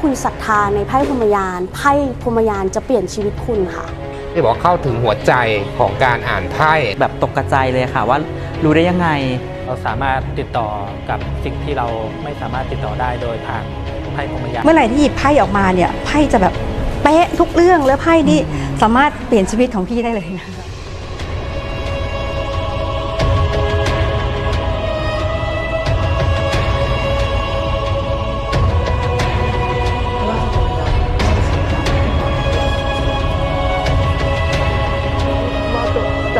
คุณศรัทธาในไพ่พรหมยานไพ่พรหมยานจะเปลี่ยนชีวิตคุณค่ะ ที่บอกว่าเข้าถึงหัวใจของการอ่านไพ่แบบตกกระจายเลยค่ะว่ารู้ได้ยังไง เราสามารถติดต่อกับสิ่งที่เราไม่สามารถติดต่อได้โดยทางไพ่พรหมยาน เมื่อไหร่ที่หยิบไพ่ออกมาเนี่ยไพ่จะแบบเป๊ะทุกเรื่องแล้วไพ่นี่สามารถเปลี่ยนชีวิตของพี่ได้เลยนะ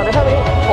没看到。